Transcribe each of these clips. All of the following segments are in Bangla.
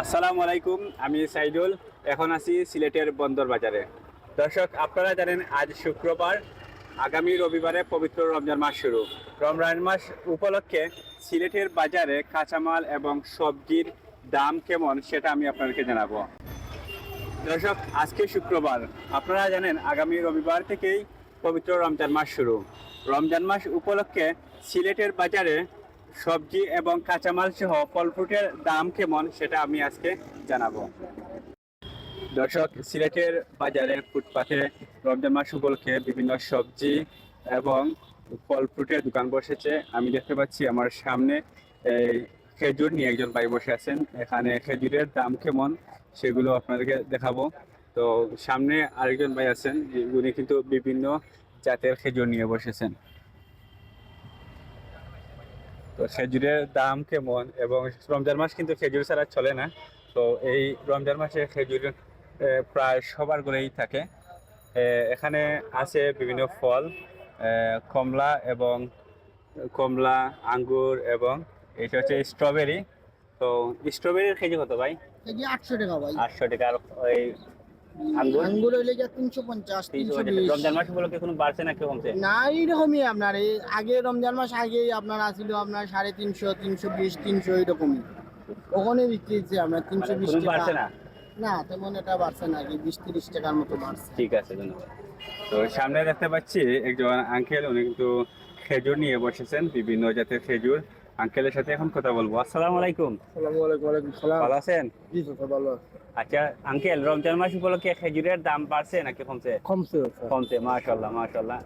আসসালামু আলাইকুম, আমি সাইদুল, এখন আছি সিলেটের বন্দর বাজারে। দর্শক, আপনারা জানেন আজ শুক্রবার, আগামী রবিবারে পবিত্র রমজান মাস শুরু। রমজান মাস উপলক্ষে সিলেটের বাজারে কাঁচামাল এবং সবজির দাম কেমন সেটা আমি আপনাদেরকে জানাব। দর্শক, আজকে শুক্রবার। আপনারা জানেন, আগামী রবিবার থেকেই পবিত্র রমজান মাস শুরু। রমজান মাস উপলক্ষে সিলেটের বাজারে সবজি এবং কাঁচামাল সহ ফল ফ্রুটের দাম কেমন সেটা আমি আজকে জানাব। দর্শক, সিলেটের বাজারে ফুটপাথে রমজান মাস উপলক্ষে বিভিন্ন সবজি এবং ফল ফ্রুটের দোকান বসেছে। আমি দেখতে পাচ্ছি আমার সামনে এই খেজুর নিয়ে একজন ভাই বসে আছেন। এখানে খেজুরের দাম কেমন সেগুলো আপনাদেরকে দেখাবো। তো সামনে আরেকজন ভাই আছেন, উনি কিন্তু বিভিন্ন জাতের খেজুর নিয়ে বসেছেন। তো খেজুরের দাম কেমন? এবং রমজান মাস কিন্তু খেজুর ছাড়া চলে না। তো এই রমজান মাসে খেজুর প্রায় সবার ঘরেই থাকে। এখানে আছে বিভিন্ন ফল কমলা এবং কমলা আঙ্গুর এবং এটা হচ্ছে স্ট্রবেরি। তো স্ট্রবেরির কেজি কত ভাই? আটশো টাকা ভাই। আটশো টাকা। আর ওই আঙ্গুর? আঙ্গুর হইলে গিয়ে তিনশো পঞ্চাশ তিনশো তিনশো রমজান মাস উপলক্ষে কোনো বাড়ছে নাকি কমছে? না এইরকমই আপনার এই আগে রমজান মাস আগেই আপনার আসিল আপনার সাড়ে তিনশো তিনশো বিশ তিনশো এরকমই। ওখানে বিক্রি হচ্ছে আপনার তিনশো বিশ বাড়ছে না? না তেমন এটা বাড়ছে না কি বিশ তিরিশ টাকার মতো বাড়ছে। ঠিক আছে ধন্যবাদ। তো সামনে দেখতে পাচ্ছি একজন আঙ্কেল উনি কিন্তু খেজুর নিয়ে বসেছেন বিভিন্ন জাতের খেজুর। আঙ্কেলের সাথে এখন কথা বলব। আসসালামু আলাইকুম। সালাম আলাইকুম ওয়ালাইকুম সালাম। ভালো আছেন? জি তো ভালো আচ্ছা আঙ্কেল রমজান মাস উপলক্ষে খেজুরের দাম বাড়ছে নাকি কমছে? কমছে কমছে মাশাল্লাহ মাশাল্লাহ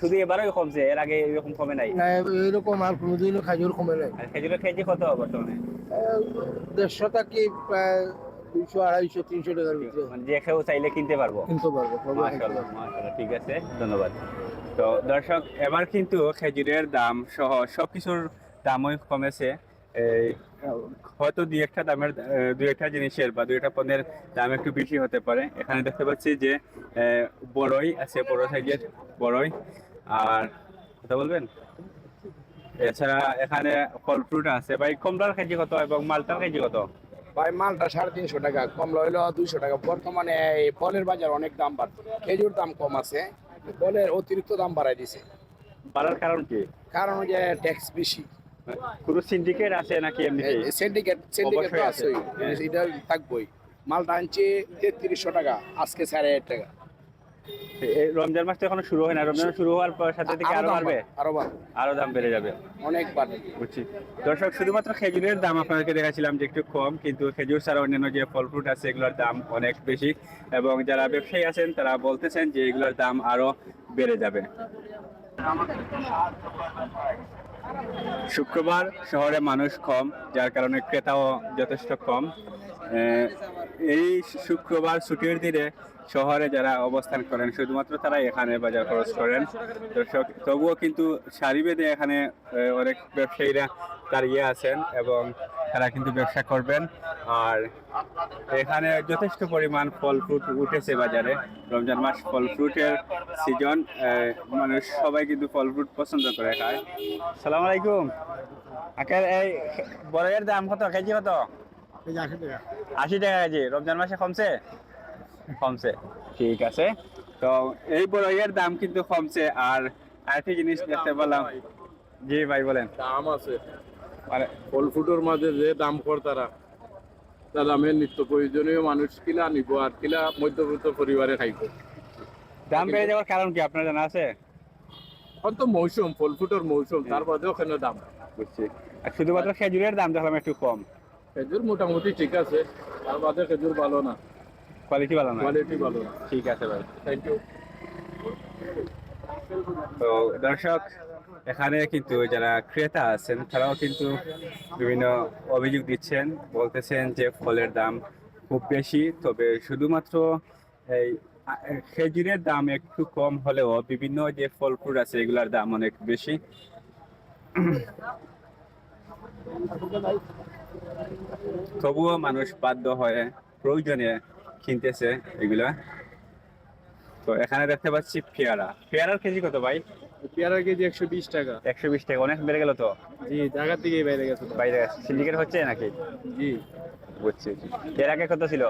শুধু এবারই কমছে এর আগে এরকম কমে নাই? না এরকম আর কোনোদিনও খাজুর কমে নাই। খেজুরের কেজি কত বর্তমানে? দেড়শো টাকি প্রায় দুইশো আড়াইশো তিনশো টাকার ভিতরে। মানে যে কেউ চাইলে কিনতে পারব। কিনতে পারব ঠিক আছে ধন্যবাদ। তো দর্শক এবার কিন্তু খেজুরের দাম সহ সবকিছুর দামই কমেছে। এই হয়তো দুই একটা দামের দুই একটা জিনিসের বা দুই একটা পণ্যের দাম একটু বেশি হতে পারে। এখানে দেখতে পাচ্ছি যে বড়ই আছে বড় সাইজের বড়ই। আর কথা বলবেন? এছাড়া এখানে ফল ফ্রুট আছে। ভাই কমলার কেজি কত এবং মালটার কেজি কত? ভাই মালটা সাড়ে তিনশো টাকা কমলা হইল দুইশো টাকা। বর্তমানে এই ফলের বাজার অনেক দাম বাড়ছে। খেজুর দাম কম আছে ফলের অতিরিক্ত দাম বাড়াই দিছে। বাড়ার কারণ কি? কারণ যে ট্যাক্স বেশি। কোনো সিন্ডিকেট আছে নাকি এমনি সিন্ডিকেট সিন্ডিকেট তো আছে। আছেই। এটা থাকবোই। আনছে তেত্রিশশো টাকা আজকে সাড়ে হাজার টাকা। রমজান মাস তো এখনও শুরু হয় না। রমজান শুরু হওয়ার পর সাথে থেকে আরও বাড়বে? আরও বাড়বে। আরও দাম বেড়ে যাবে। অনেক বাড়বে বুঝছি। দর্শক শুধুমাত্র খেজুরের দাম আপনাদেরকে দেখাচ্ছিলাম যে একটু কম কিন্তু খেজুর ছাড়া অন্যান্য যে ফল ফ্রুট আছে এগুলোর দাম অনেক বেশি। এবং যারা ব্যবসায়ী আছেন তারা বলতেছেন যে এগুলোর দাম আরও বেড়ে যাবে। শুক্রবার শহরে মানুষ কম যার কারণে ক্রেতাও যথেষ্ট কম। এই শুক্রবার ছুটির দিনে শহরে যারা অবস্থান করেন শুধুমাত্র তারা এখানে বাজার খরচ করেন। দর্শক তবুও কিন্তু সারি বেঁধে এখানে অনেক ব্যবসায়ীরা দাঁড়িয়ে আছেন এবং তারা কিন্তু ব্যবসা করবেন। আর এখানে যথেষ্ট পরিমাণ ফল ফ্রুট উঠেছে বাজারে। রমজান মাস ফল ফ্রুটের সিজন মানুষ সবাই কিন্তু ফল ফ্রুট পছন্দ করে খায়। সালাম আলাইকুম। আকার এই বড়ের দাম কত? কেজি কত? আশি টাকা কেজি। রমজান মাসে কমছে? কমছে। ঠিক আছে। তো এই বড়ের দাম কিন্তু কমছে। আর আরেকটি জিনিস দেখতে পেলাম। জি ভাই বলেন। দাম আছে। মানে ফল ফুটোর মাঝে যে দাম কর তারা। তার দামে নিত্য প্রয়োজনীয় মানুষ কিলা নিব আর কিলা মধ্যবিত্ত পরিবারে খাইব। দাম বেড়ে যাওয়ার কারণ কি আপনার জানা আছে? এখন তো মৌসুম ফল ফুটোর মৌসুম তার বাদে ওখানে দাম। বুঝছি। আর শুধুমাত্র খেজুরের দাম দেখলাম একটু কম। খেজুর মোটামুটি ঠিক আছে। তার বাদে খেজুর ভালো না। কোয়ালিটি ভালো না? কোয়ালিটি ভালো। ঠিক আছে ভাই। থ্যাংক ইউ তো দর্শক এখানে কিন্তু যারা ক্রেতা আছেন তারাও কিন্তু বিভিন্ন অভিযোগ দিচ্ছেন। বলতেছেন যে ফলের দাম খুব বেশি তবে শুধুমাত্র এই খেজুরের দাম একটু কম হলেও বিভিন্ন যে ফল ফ্রুট আছে এগুলার দাম অনেক বেশি। তবুও মানুষ বাধ্য হয়ে প্রয়োজনে কিনতেছে এগুলা। তো এখানে দেখতে পাচ্ছি পেয়ারা। পেয়ারার কেজি কত ভাই? পেয়ারা কেজি একশো বিশ টাকা। একশো বিশ টাকা। অনেক বেড়ে গেল তো? জি ঢাকা থেকে বাইরে গেছে বাইরে গেছে। সিন্ডিকেট হচ্ছে নাকি? জি। বুঝছি। এর আগে কত ছিল?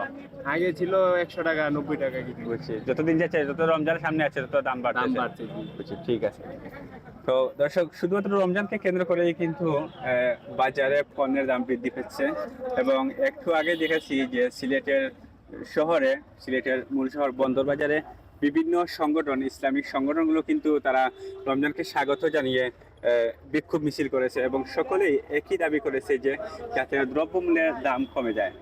আগে ছিল একশো টাকা নব্বই টাকা কেজি। বুঝছি। যতদিন যাচ্ছে যত রমজান সামনে আছে তত দাম বাড়ছে দাম বাড়ছে। বুঝছি ঠিক আছে। তো দর্শক শুধুমাত্র রমজানকে কেন্দ্র করেই কিন্তু বাজারে পণ্যের দাম বৃদ্ধি পাচ্ছে এবং একটু আগে দেখেছি যে সিলেটের শহরে সিলেটের মূল শহর বন্দর বাজারে বিভিন্ন সংগঠন ইসলামিক সংগঠনগুলো কিন্তু তারা রমজানকে স্বাগত জানিয়ে বিক্ষোভ মিছিল করেছে এবং সকলেই একই দাবি করেছে যে যাতে দ্রব্যমূল্যের দাম কমে যায়।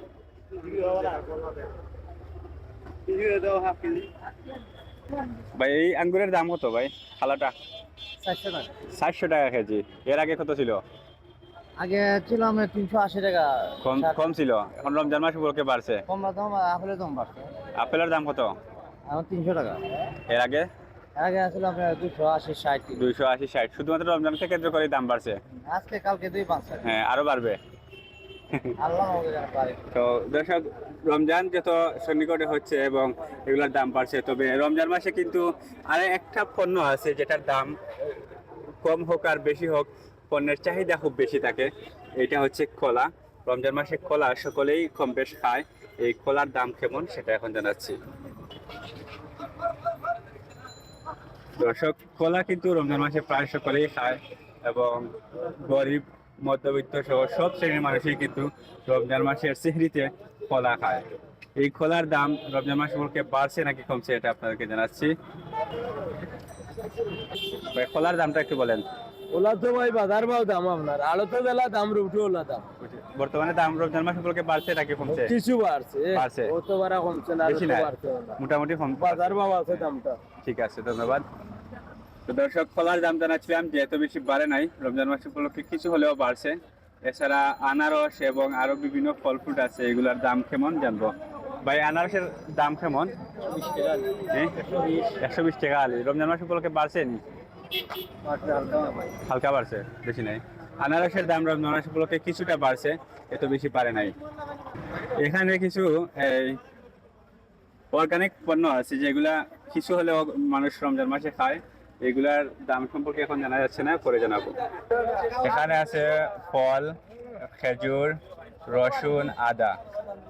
ভাই এই আঙ্গুরের দাম কত ভাই? খালাটা চারশো টাকা কেজি। এর আগে কত ছিল? আগে ছিল আমরা তিনশো আশি টাকা। কম কম ছিল। এখন রমজান মাস উপলক্ষে বাড়ছে। কম দাম আপেলের দাম বাড়ছে। আপেলের দাম কত? এখন তিনশো টাকা। এর আগে? আগে আসলে আপনার দুশো আশি ষাট। দুইশো আশি ষাট। শুধুমাত্র রমজানকে কেন্দ্র করে দাম বাড়ছে। আজকে কালকে দুই পাঁচ হ্যাঁ আরও বাড়বে। তো দর্শক রমজান যত সন্নিকটে হচ্ছে এবং এগুলোর দাম বাড়ছে তবে রমজান মাসে কিন্তু আরে একটা পণ্য আছে যেটার দাম কম হোক আর বেশি হোক পণ্যের চাহিদা খুব বেশি থাকে। এটা হচ্ছে কলা রমজান মাসে কলা সকলেই কম বেশ খায়। এই কলার দাম কেমন সেটা এখন জানাচ্ছি। দর্শক কলা কিন্তু রমজান মাসে প্রায় সকলেই খায় এবং গরিব, মধ্যবিত্ত সহ সব শ্রেণির মানুষই কিন্তু রমজান মাসের সেহরিতে কলা খায়। এই কলার দাম রমজান মাস উপলক্ষে বাড়ছে নাকি কমছে এটা আপনাদেরকে জানাচ্ছি। কলার দামটা একটু বলেন। ওলা তো ভাই বাজার ভাও দাম আপনার আলো তো বেলা দাম ওলা দাম। বর্তমানে দাম রমজান মাস উপলক্ষে বাড়ছে নাকি কমছে? কিছু বাড়ছে বাড়ছে। ও তো বাড়া কমছে না বেশি না মোটামুটি কম বাজার ভাও আছে দামটা। ঠিক আছে ধন্যবাদ। তো দর্শক কলার দাম জানাচ্ছিলাম যে এত বেশি বাড়ে নাই রমজান মাস উপলক্ষে কিছু হলেও বাড়ছে। এছাড়া আনারস এবং আরও বিভিন্ন ফল ফ্রুট আছে এগুলার দাম কেমন জানব? ভাই আনারসের দাম কেমন? হ্যাঁ? একশো বিশ টাকা আলি। রমজান মাস উপলক্ষে বাড়ছে নি? হালকা বাড়ছে। বেশি নাই। আনারসের দাম মাস উপলক্ষে কিছুটা বাড়ছে, এত বেশি পারে নাই। এখানে কিছু, এই অর্গানিক পণ্য আছে, যেগুলা কিছু হলেও মানুষ রমজান মাসে খায়। এগুলার দাম সম্পর্কে এখন জানা যাচ্ছে না, পরে জানাব। এখানে আছে ফল, খেজুর, রসুন, আদা।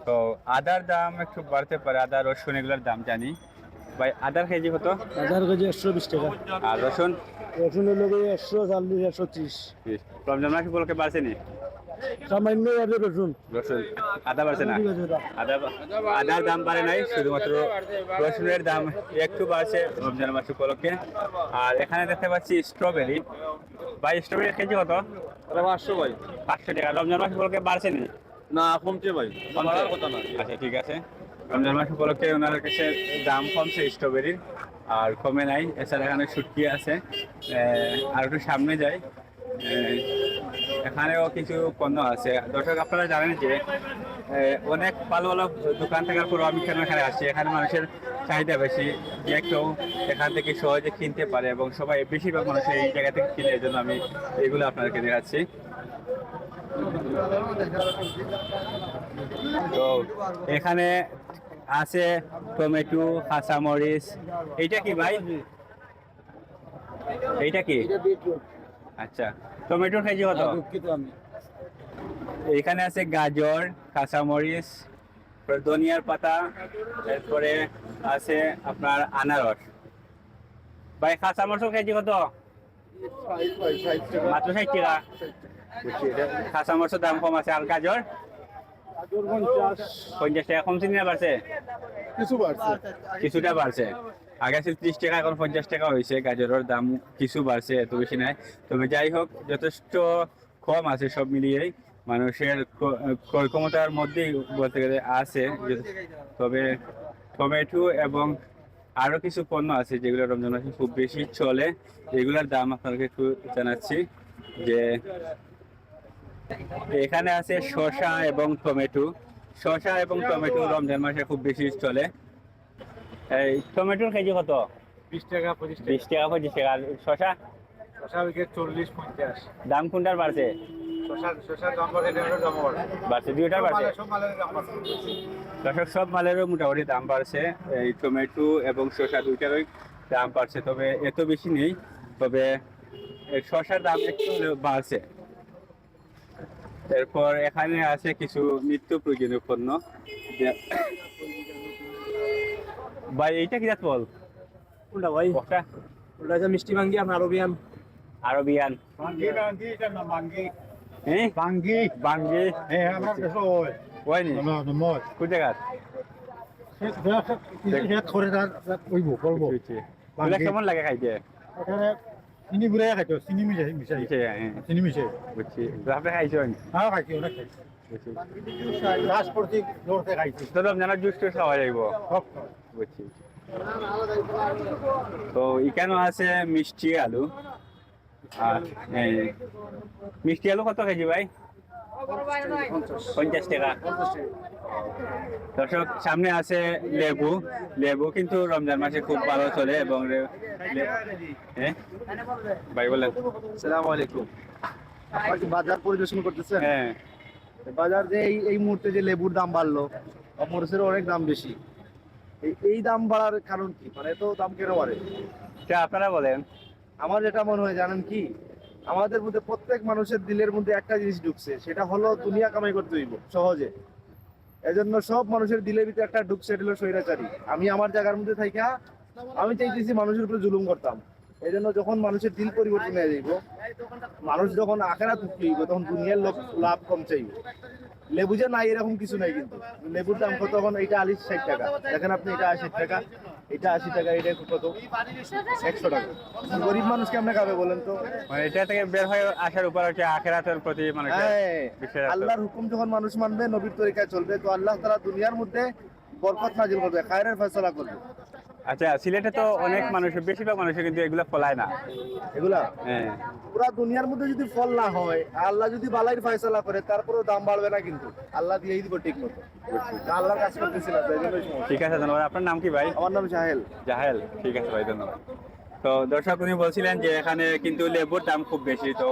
তো আদার দাম একটু বাড়তে পারে, আদা, রসুন এগুলোর দাম জানি। ভাই আদার কেজি কত? বাজার কেজি একশো বিশ টাকা। আর রসুন? রসুন হলো একশো চল্লিশ একশো ত্রিশ। রমজান মাস উপলক্ষে বাড়ছে নি? সামান্য বাড়ছে রসুন। রসুন। আদা বাড়ছে না? আদা আদার দাম বাড়ে নাই শুধুমাত্র রসুনের দাম একটু বাড়ছে রমজান মাস উপলক্ষে। আর এখানে দেখতে পাচ্ছি স্ট্রবেরি। ভাই স্ট্রবেরি কেজি কত? পাঁচশো ভাই। পাঁচশো টাকা। রমজান মাস উপলক্ষে বাড়ছে নি? না কমছে ভাই। আচ্ছা ঠিক আছে। রমজান মাস উপলক্ষে ওনার কাছে দাম কমছে স্ট্রবেরির, আর কমে নাই। এছাড়া এখানে শুটকি আছে। আর একটু সামনে যাই। এখানেও কিছু পণ্য আছে। দর্শক, আপনারা জানেন যে অনেক ভালো ভালো দোকান থাকার পরও আমি কেন এখানে আসছি? এখানে মানুষের চাহিদা বেশি। যে কেউ এখান থেকে সহজে কিনতে পারে এবং সবাই বেশিরভাগ মানুষ এই জায়গা থেকে কিনে এই জন্য আমি এগুলো আপনাদেরকে দেখাচ্ছি। তো, এখানে আছে টমেটো কাঁচামরিচ। এইটা কি ভাই? এইটা কি? আচ্ছা টমেটোর কেজি কত? এখানে আছে গাজর কাঁচামরিচ তারপরে ধনিয়ার পাতা এরপরে আছে আপনার আনারস। ভাই কাঁচামরিচের কেজি কত? মাত্র ষাট টাকা। কাঁচামরিচের দাম কম আছে। আর গাজর? পঞ্চাশ টাকা। কমছে না বাড়ছে? কিছু বাড়ছে। কিছুটা বাড়ছে। আগে ছিল ত্রিশ টাকা এখন পঞ্চাশ টাকা হয়েছে গাজরের দাম কিছু বাড়ছে এত বেশি নাই। তবে যাই হোক যথেষ্ট কম আছে সব মিলিয়েই। মানুষের ক্রয় ক্ষমতার মধ্যেই বলতে গেলে আছে। তবে টমেটো এবং আরও কিছু পণ্য আছে যেগুলো রমজান মাসে খুব বেশি চলে। এগুলোর দাম আপনাকে একটু জানাচ্ছি যে এখানে আছে শসা এবং টমেটো। শসা এবং টমেটো রমজান মাসে খুব বেশি চলে। এই টমেটোর কেজি কত? বিশ টাকা পঁচিশ বিশ টাকা পঁচিশ টাকা। আর শসা? শশা উইকে চল্লিশ পঞ্চাশ। দাম কোনটার বাড়ছে? দর্শক সব মালেরও মোটামুটি দাম বাড়ছে। এই টমেটো এবং শসা দুইটারই দাম বাড়ছে। তবে এত বেশি নেই। তবে শসার দাম একটু বাড়ছে। এরপর এখানে আছে কিছু নিত্য প্রয়োজনীয় পণ্য ভাই এইটা কি জাত বল কোনটা ভাই ওটা ওটা যে মিষ্টি ভাঙ্গি আপনার আরবিয়ান আরবিয়ান হ্যাঁ বাঙ্গি বাঙ্গি হ্যাঁ আমার দেশে না না কোন জায়গা করে তার ওইব করব ওগুলা কেমন লাগে খাইতে চিনি ঘুরে খাইতো চিনি মিশাই মিশাই চিনি মিশাই বুঝছি। আপনি খাইছেন হ্যাঁ খাইছি অনেক খাইছি। খাইছি। রমজানের জুস টুস খাওয়া যাইব বুঝছি। তো এখানে আছে মিষ্টি আলু। আর মিষ্টি আলু কত কেজি ভাই? পঞ্চাশ। টাকা। দর্শক সামনে আছে লেবু। লেবু কিন্তু রমজান মাসে খুব ভালো চলে এবং হ্যাঁ ভাই বলেন। সালাম আলাইকুম। বাজার পরিদর্শন করতেছেন? হ্যাঁ। বাজার যে এই এই মুহূর্তে যে লেবুর দাম বাড়লো মরিচের অনেক দাম বেশি। এই এই দাম বাড়ার কারণ কি? মানে এত দাম কেন বাড়ে? তা আপনারা বলেন। আমার যেটা মনে হয় জানেন কি? আমাদের মধ্যে প্রত্যেক মানুষের দিলের মধ্যে একটা জিনিস ঢুকছে, সেটা হলো দুনিয়া কামাই করতে হইব, সহজে। এজন্য সব মানুষের দিলের ভিতরে একটা ঢুকছে, এটা হলো স্বৈরাচারী। আমি আমার জায়গার মধ্যে থাইকা, আমি চাইতেছি মানুষের উপরে জুলুম করতাম। এই জন্য যখন মানুষের দিল পরিবর্তন হয়ে যাইব, মানুষ যখন আখেরা তুকলিব তখন দুনিয়ার লোক লাভ কম চাইব। লেবু যে নাই এরকম কিছু নাই কিন্তু। লেবুর দাম কত? তখন এটা আলিশ ষাট টাকা। দেখেন আপনি, এটা আশি টাকা। এটা আশি টাকা এটা কত? একশো টাকা। গরিব মানুষ কেমনে খাবে বলেন তো? মানে এটা থেকে বের হয়ে আসার উপর হচ্ছে আখেরাতের প্রতি মানে হ্যাঁ, আল্লাহর হুকুম যখন মানুষ মানবে নবীর তরিকায় চলবে তো আল্লাহ তারা দুনিয়ার মধ্যে বরকত নাজিল করবে খায়রের ফেসলা করবে। আচ্ছা সিলেটে তো অনেক মানুষ বেশিরভাগ মানুষের কিন্তু এগুলো ফলায় না। এগুলা? হ্যাঁ। পুরা দুনিয়ার মধ্যে যদি ফল না হয় আল্লাহ যদি বালাইর ফয়সালা করে তারপরেও দাম বাড়বে না কিন্তু। আল্লাহ দিয়েই দিব ঠিক মতো। আল্লাহর কাজ করতেছি না। ঠিক আছে ধন্যবাদ। আপনার নাম কি ভাই? আমার নাম জাহেল। জাহেল। ঠিক আছে ভাই ধন্যবাদ। তো দর্শক উনি বলছিলেন যে এখানে কিন্তু লেবুর দাম খুব বেশি। তো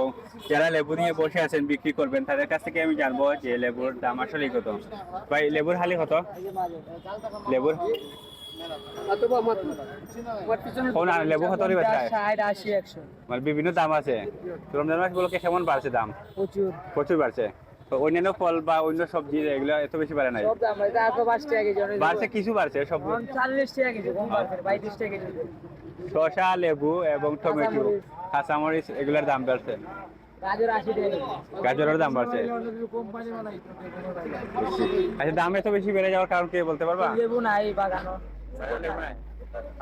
যারা লেবু নিয়ে বসে আছেন বিক্রি করবেন তাদের কাছ থেকে আমি জানব যে লেবুর দাম আসলে কত। ভাই লেবুর হালি কত? লেবুর মানে বিভিন্ন দাম আছে। রমজান মাসগুলোকে কেমন বাড়ছে দাম? প্রচুর। প্রচুর বাড়ছে। অন্যান্য ফল বা অন্য সবজি এগুলো এত বেশি বাড়ে নাই। বাড়ছে কিছু বাড়ছে সব শসা লেবু এবং টমেটো কাঁচামরিচ। এগুলোর দাম বাড়ছে। গাজরের দাম বাড়ছে। আচ্ছা দাম এত বেশি বেড়ে যাওয়ার কারণ কি বলতে পারবা? লেবু নাই বাগানো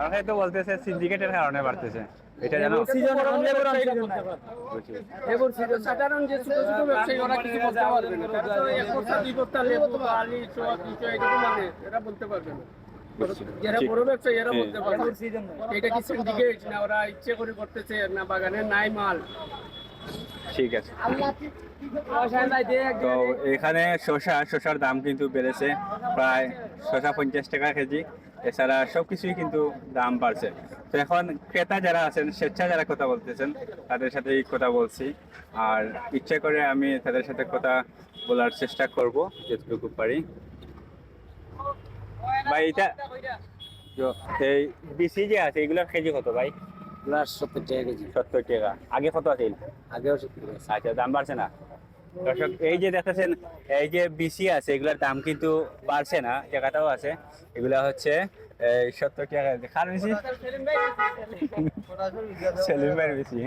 আর হয়তো বলতেছে সিন্ডিকেটের কারণে বাড়তেছে। এটা জানো? সিজন সাধারণ যে ছোট ছোট ব্যবসায়ী ওরা কিছু বলতে পারবে না? এক বস্তা দুই বস্তা লেবু বা আলি ছোয়া দুইশো এগুলো মানে এরা বলতে পারবে না। যারা বড় ব্যবসায়ী এরা হ্যাঁ। বলতে পারবে এটা কি সিন্ডিকেট না ওরা ইচ্ছে করে করতেছে না বাগানে নাই মাল? ঠিক আছে। তো তো এখানে শসা শসার দাম কিন্তু বেড়েছে। প্রায় শসা পঞ্চাশ টাকা কেজি। এছাড়া সবকিছুই কিন্তু দাম বাড়ছে। তো এখন ক্রেতা যারা আছেন স্বেচ্ছা যারা কথা বলতেছেন তাদের সাথে কথা বলছি। আর ইচ্ছা করে আমি তাদের সাথে কথা বলার চেষ্টা করব যতটুকু পারি। ভাই এটা এই বিসি যে আছে এগুলোর কেজি কত ভাই? সত্তর টাকা কেজি। সত্তর টাকা। আগে কত আছে আগেও আচ্ছা দাম বাড়ছে না? দর্শক এই যে দেখতেছেন এই যে বিসি আছে এগুলোর দাম কিন্তু বাড়ছে না জায়গাটাও আছে। এগুলা হচ্ছে সত্তর টাকা খার বিসি সেলিম ভাইয়ের বিসি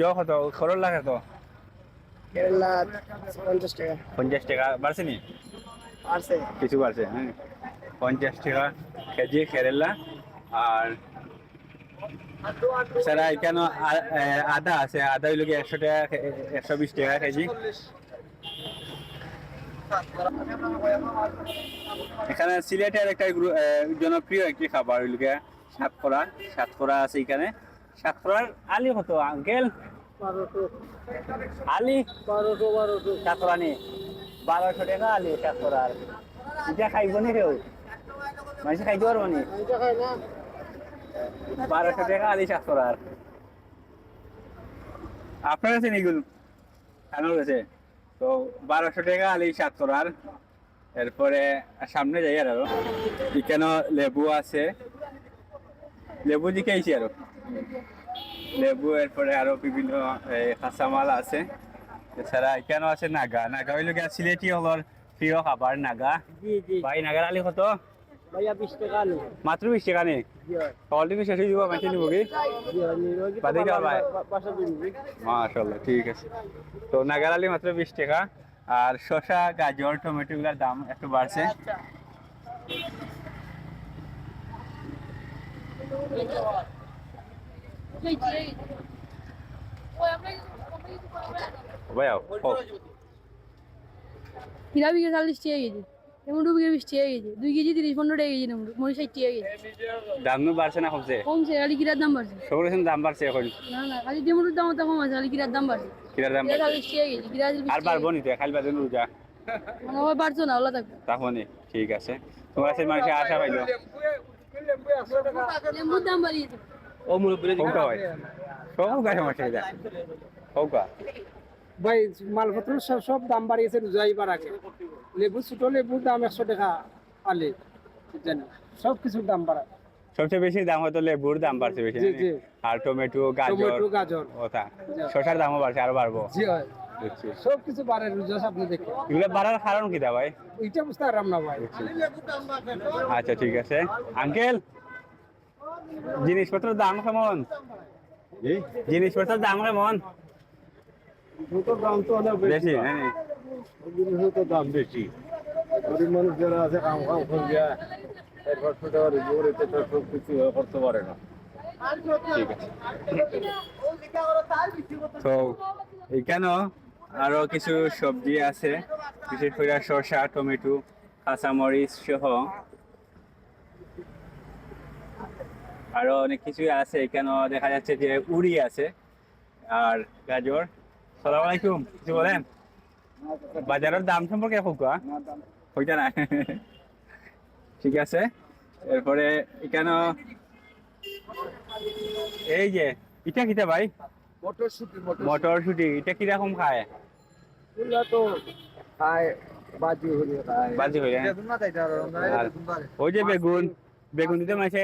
জ কত? করল্লা কত? পঞ্চাশ টাকা। পঞ্চাশ টাকা। বাড়ছে নি? কিছু বাড়ছে হ্যাঁ পঞ্চাশ টাকা কেজি কেরেলা আর এছাড়া এখানে আদা আছে। আদা হইল কি একশো টাকা একশো বিশ টাকা কেজি। এখানে সিলেটের একটা জনপ্রিয় একটি খাবার হইল গিয়া সাতকরা সাতকরা আছে এখানে। সাতকরার আলি কত, আঙ্কেল? আলি? বারোশো বারোশো সাতকরা নি বারোশো টাকা আলি সাতকরার এটা খাইব নি কেউ? মানুষ খাইতে পারব নি? বারোশো টাকা আলি সাতকরার আপনার কাছে আমার কাছে। তো বারোশো টাকা আলি সাতকরার এরপরে সামনে যাই আর আরও। এখানে লেবু আছে। লেবু দিকেছি আরও। লেবু এরপরে আরও বিভিন্ন কাঁচামাল আছে। এছাড়া কেন আছে নাগা। নাগা হইল গিয়া সিলেটি হলর প্রিয় খাবার নাগা। ভাই নাগার আলি কত? ভাইয়া বিশ টাকা মাত্র বিশ টাকা নি? অলরেডি শেষ হয়ে যাব মাইকে নিব কি? বাদে ভাই ঠিক আছে। তো নাগার আলি মাত্র বিশ টাকা আর শসা গাজর টমেটো গুলার দাম একটু বাড়ছে। ভাই আও, হোক। হীরা বিঘে চাল্লিশ টাকা কেজি। এমন বিঘে বিশ টাকা দুই কেজি তিরিশ পনেরো টাকা কেজি নেমন মরিচ ষাট টাকা দাম নু বাড়ছে না কমছে? কমছে খালি কিরার দাম বাড়ছে। সবুর দাম বাড়ছে এখন। না না খালি ডেমোটোর দাম তো কম আছে খালি কিরার দাম বাড়ছে। কিরার দাম বাড়ছে? চাল্লিশ টাকা কেজি কিরা বিশ আর বাড়বো নি তো খালি বাদে রোজা মানে হয় বাড়ছো না ওলা থাকবে তাহলে ঠিক আছে। তোমার মানুষের আশা পাইলো। লেম্বুর দাম বাড়িয়েছে। ভাই মালপত্র সব সব দাম বাড়িয়েছে রোজাইবার আগে। লেবু ছোট লেবুর দাম একশো টাকা আলে জানি। সব কিছুর দাম বাড়া সবচেয়ে বেশি দাম হয়তো লেবুর দাম বাড়ছে বেশি জি, নাকি? জি। আর টমেটো গাজর গাজর। ওটা। শসার দামও বাড়ছে আরও বাড়বো। জি হয়। সব কিছু বাড়ে রোজা আপনি দেখে এগুলো বাড়ার কারণ কি দা ভাই? ওইটা বুঝতে পারলাম না ভাই। আচ্ছা ঠিক আছে। আঙ্কেল জিনিসপত্রের দাম কেমন? জিনিসপত্রের দাম কেমন? জুতোর দাম তো অনেক বেশি। হ্যাঁ। দাম বেশি। গরিব মানুষ যারা আছে কাম এরপর ছোট গরিব তো সব কিছু করতে পারে না। ঠিক আছে। তো এখানে আরও কিছু সবজি আছে বিশেষ করে শসা টমেটো কাঁচামরিচ সহ। আরও অনেক কিছু আছে। এখানে দেখা যাচ্ছে যে উড়ি আছে আর গাজর। সালাম আলাইকুম কিছু বলেন? বাজারের দাম সম্পর্কে হোকা হইতা না। ঠিক আছে। এরপরে এখানে এই যে এটা কিটা ভাই? মটরশুটি মটরশুটি। এটা কীরকম খায়? তো খায় বাজি হলে খায়। বাজি হয়ে ওই যে বেগুন। বেগুন দিতে মাসে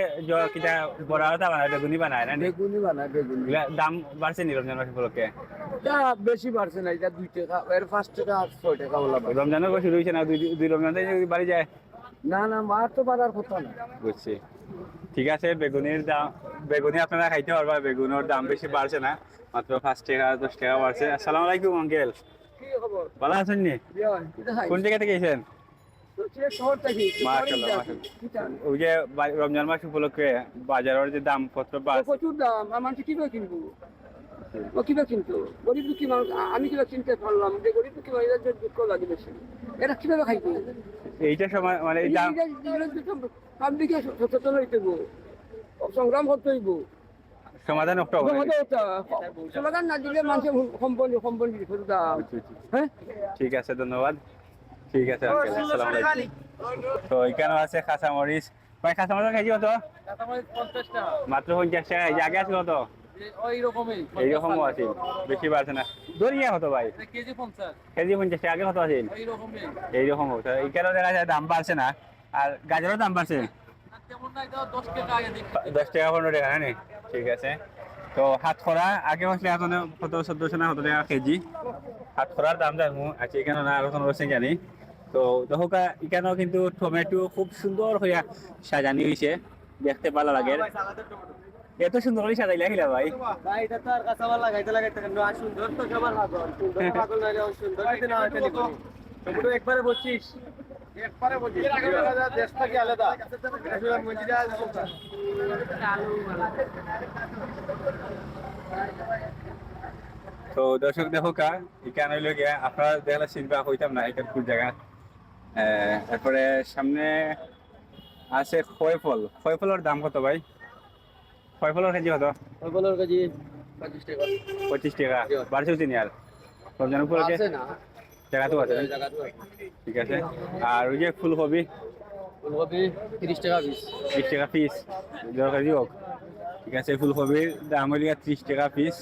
কিটা বড় হতা বানায় বেগুনি বানায় না বেগুনি বানায় বেগুনি। দাম বাড়ছে নি রমজান মাস উপলক্ষে এটা বেশি বাড়ছে না এটা দুই টাকা এর পাঁচ টাকা ছয় টাকা বলা বাড়ছে। রমজানের শুরু হয়েছে না দুই দুই রমজান যদি বাড়ি যায়? না না মার তো বাড়ার কথা না বুঝছি ঠিক আছে বেগুনির দাম বেগুনি আপনারা খাইতে পারবা বেগুনের দাম বেশি বাড়ছে না মাত্র পাঁচ টাকা দশ টাকা বাড়ছে আসসালামু আলাইকুম আঙ্কেল কি খবর ভালো আছেন নি? কোন জায়গা থেকে এসেছেন ওই যে বা- রমজান মাস উপলক্ষে বাজারের যে দাম পত্র প্রচুর দাম। কীভাবে কিনবো? ও কীভাবে কিনতো? গরিব দুঃখী মানুষ আমি কীভাবে কিনতে পারলাম? যে গরিব দুঃখী দুঃখ লাগে বেশি? এরা কীভাবে খাইতো এইটা সময় মানে এই দাম পাবলিকে সচেতন হইতে সংগ্রাম করতে হইব। সমাধান একটা হবে নাকি? স্লোগান না দিলে মানুষের সম্পন্ন সম্পন্ন হ্যাঁ ঠিক আছে ধন্যবাদ। ঠিক আছে আঙ্কেল আসসালামু আলাইকুম। তো এখানে আছে কাঁচামরিচ। ভাই কাঁচামরিচ কেজি কত মাত্র পঞ্চাশ টাকা এই যে আগে আছে কত? এইরকমও আছে বেশি বাড়ছে না। দরিয়া কত ভাই? কেজি পঞ্চাশ। কেজি পঞ্চাশ টাকা আগে কত আছে এইরকম তো এখানেও দেখা যায় দাম বাড়ছে না। আর গাজরের দাম বাড়ছে? দশ টাকা আগে দেখি। পনেরো টাকা না ঠিক আছে। তো হাত খরা আগে হচ্ছে এখন কত? চোদ্দশো না কত টাকা কেজি? হাত খরার দাম জানব আচ্ছা এখানে না আরও কোনো জানি। তো দেখা এখানেও কিন্তু টমেটো খুব সুন্দর হইয়া সাজানি হয়েছে দেখতে ভালো লাগে। এত সুন্দর করে সাজাইলা খিলা ভাই? ভাই এটা তো আর কাঁচামাল লাগাইতে লাগাইতে কেন? আর সুন্দর তো সবার পাগল সুন্দর পাগল না সুন্দর না তাহলে টমেটো একবারে আলাদা। মন্দিরে তো দর্শক দেখো কা এখানে হইল গিয়া আপনারা দেখলে চিনবা হইতাম না এখানে কোন জায়গা। তারপরে সামনে আছে খয় ফল দাম কত ভাই? খয়ফলের কেজি কত? বলার কাজে পঁচিশ টাকা। পঁচিশ টাকা। বাড়ছে তিনি আর? রমজান উপলক্ষে টাকা তো আছে ঠিক আছে। আর ওই যে ফুলকপি? ফুলকপি তিরিশ টাকা পিস। বিশ টাকা পিস। দরকার হোক। ঠিক আছে ফুলকপির দাম হইল ত্রিশ টাকা পিস।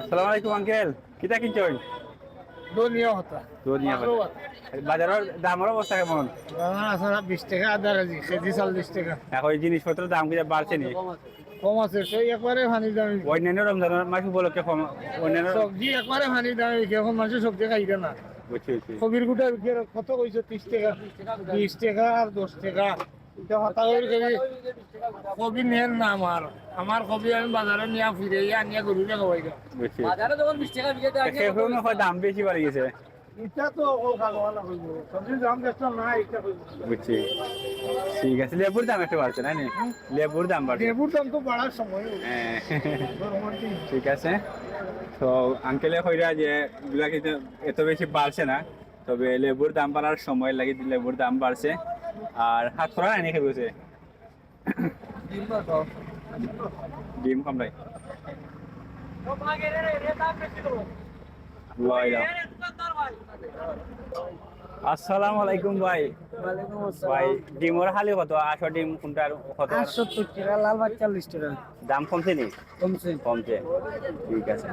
আসসালামু আলাইকুম আঙ্কেল। কিতা কিনছেন দুনিয়া হতা। দুনিয়া বাজারের দামের অবস্থা কেমন? বিশ টাকা আধা কেজি কেজি চল্লিশ টাকা। এখন এই জিনিসপত্রের দাম কিটা বাড়ছে নি কম আছে সেই একবারে পানি দামি অন্যান্য রমজানের মাস উপলক্ষে কম- অন্যান্য সবজি একবারে পানি দামি এখন মানুষ সবজি খাইতে না কবির গুটা কত কইছো ত্রিশ টাকা বিশ টাকা আর দশ টাকা। কবি কবি নেন না আমার। আমার কবি আমি বাজারে নিয়ে ফিরে আনিয়া গরু খাওয়াই বাজারে যখন বিশ টাকা বিঘাতে আগে সেগুলো দাম বেশি বাড়ি গেছে। এটা তো সবজির দাম দেখছ না এটা বুঝছি। ঠিক আছে লেবুর দাম একটু বাড়ছে না? লেবুর দাম বাড়ছে। লেবুর দাম তো বাড়ার সময় হ্যাঁ। ঠিক আছে। তো আঙ্কেলে কইরা যে এগুলা কিন্তু এত বেশি বাড়ছে না তবে লেবুর দাম বাড়ার সময় লাগে লেবুর দাম বাড়ছে। আর হাত খরা নাই নাকি বসে ডিম কামড়াই আসসালামু আলাইকুম ভাই। ভাই ডিমর হালি কত? আশো ডিম কোনটার কত? সত্তর টাকা লাল ভাত চল্লিশ টাকা। দাম কমছে নি? কমছে। কমছে। ঠিক আছে।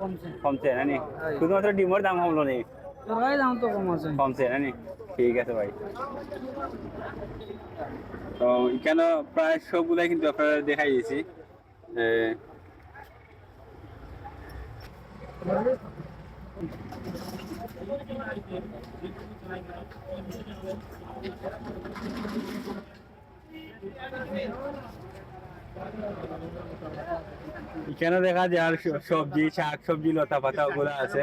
কমছে। কমছে না নি শুধুমাত্র ডিমের দাম কমলো নি? দাম তো কম আছে। কমছে না নি ঠিক আছে ভাই। তো এখানে প্রায় সবগুলাই কিন্তু আপনারা দেখাই দিয়েছি। এখানে দেখা যায় আর সবজি, শাক, সবজি, লতা পাতা, ওগুলা আছে।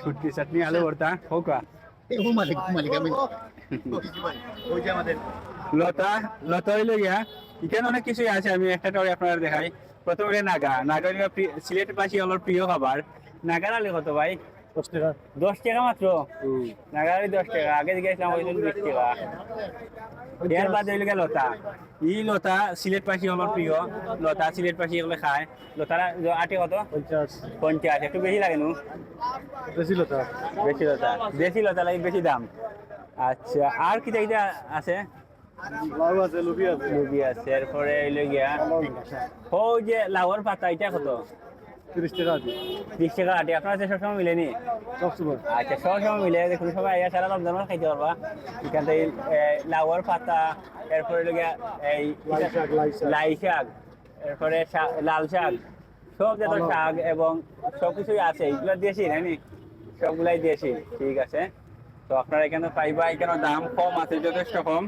সুটকি চাটনি, আলু ভর্তা, হোক লতা লতা হইলে গিয়া। এখানে অনেক কিছুই আছে আমি একটা করে আপনারা দেখাই। প্রথমে নাগা। নাগা হইল প্রি- সিলেট বাসী আমার প্রিয় খাবার। নাগার আলু কত ভাই? দশ টাকা। দশ টাকা মাত্র? নাগার দশ টাকা। আগে গেছিলাম ওই বিশ টাকা এর বাদ হইলে লতা। ই লতা সিলেট পাশি আমার প্রিয়। লতা সিলেট পাশি এগুলো খায়। লতারা আটে কত? পঞ্চাশ। পঞ্চাশ। একটু বেশি লাগে নু? বেশি লতা। বেশি লতা। বেশি লতা লাগে বেশি দাম। আচ্ছা আর কি চাইতে আছে? লাউ আছে লুবি আছে। লুবি আছে। এরপরে এলো গিয়া ও যে লাউর পাতা এটা কত? তিরিশ টাকা আছে বিশ টাকা আটে আপনার কাছে সবসময় মিলেনি সব সময়। আচ্ছা সবসময় মিলে দেখুন সবাই আইয়া সারা রমজান মাস খাইতে পারবা। এখান থেকে এ, লাউর পাতা এরপরে এলো এই লাই শাক। এরপরে লাল শাক। সব জাতের শাক এবং সবকিছুই আছে। এগুলো দেশি নানি সবগুলাই দেশি ঠিক আছে? তো আপনারা এখানে পাইবা এখানে দাম কম আছে যথেষ্ট কম।